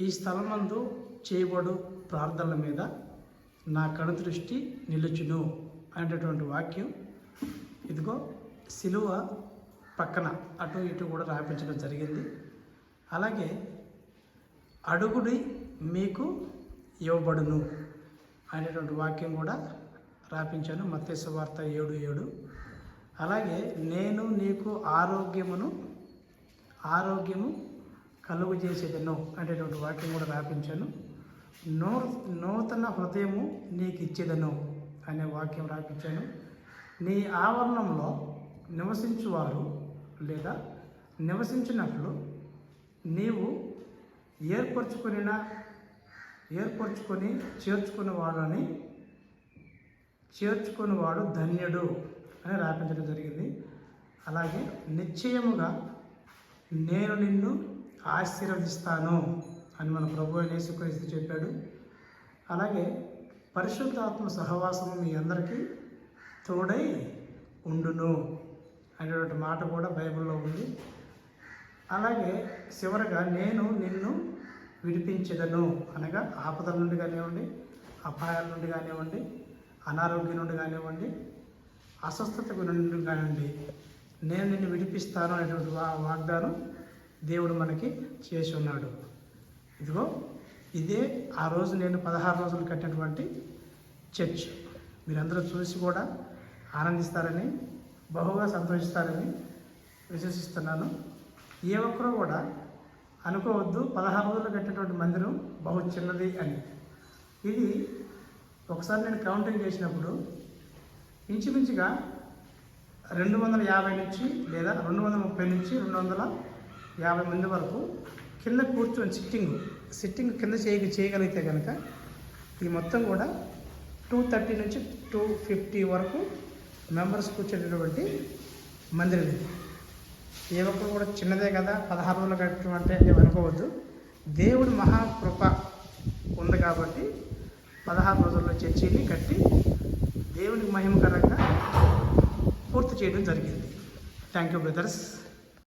ఈ స్థలమందు చేయబడు ప్రార్థనల మీద నా కను దృష్టి నిలుచును అనేటటువంటి వాక్యం. ఇదిగో సిలువ పక్కన అటు ఇటు కూడా రాయించడం జరిగింది. అలాగే అడుగుడి మీకు ఇవ్వబడును అనేటువంటి వాక్యం కూడా రాపించాను. మత్స్య వార్త ఏడు ఏడు. అలాగే నేను నీకు ఆరోగ్యమును ఆరోగ్యము కలుగు చేసేదను అనేటువంటి వాక్యం కూడా రాపించాను. నూ నూతన హృదయము నీకు ఇచ్చేదను అనే వాక్యం రాపించాను. నీ ఆవరణంలో నివసించువారు లేదా నివసించినట్లు నీవు ఏర్పరచుకునిన ఏర్పరచుకొని చేర్చుకుని వాళ్ళని చేర్చుకునేవాడు ధన్యుడు అని రాపించడం జరిగింది. అలాగే నిశ్చయముగా నేను నిన్ను ఆశీర్వదిస్తాను అని మన ప్రభు యేసుక్రీస్తు చెప్పాడు. అలాగే పరిశుద్ధాత్మ సహవాసము మీ అందరికీ తోడై ఉండును అనేటువంటి మాట కూడా బైబిల్లో ఉంది. అలాగే చివరగా నేను నిన్ను విడిపించదను అనగా ఆపదల నుండి కానివ్వండి అపాయాల నుండి కానివ్వండి అనారోగ్యం నుండి కానివ్వండి అస్వస్థత నుండి కానివ్వండి నేను నిన్ను విడిపిస్తాను అనేటువంటి వాగ్దానం దేవుడు మనకి చేసి ఉన్నాడు. ఇదిగో ఇదే ఆ రోజు నేను పదహారు రోజులు కట్టినటువంటి చర్చ్. మీరందరూ చూసి కూడా ఆనందిస్తారని బహుగా సంతోషిస్తారని విశ్వసిస్తున్నాను. ఏ ఒక్కరూ కూడా అనుకోవద్దు పదహారు రోజులు కట్టినటువంటి మందిరం బహు చిన్నది అని. ఇది ఒకసారి నేను కౌంటింగ్ చేసినప్పుడు ఇంచుమించుగా రెండు వందల యాభై నుంచి లేదా రెండు వందల ముప్పై నుంచి రెండు వందల యాభై మంది వరకు కింద కూర్చొని సిట్టింగ్ సిట్టింగ్ కింద చేయ చేయగలిగితే కనుక ఇది మొత్తం కూడా టూ థర్టీ నుంచి టూ ఫిఫ్టీ వరకు మెంబర్స్ కూర్చునేటువంటి మందిరం ఇది. ఏ ఒక్కరు కూడా చిన్నదే కదా పదహారు రోజులు కట్టడం అంటే ఏమి అనుకోవద్దు. దేవుడి మహాకృప ఉంది కాబట్టి పదహారు రోజుల్లో చర్చిని కట్టి దేవునికి మహిమకరంగా పూర్తి చేయడం జరిగింది. Thank you brothers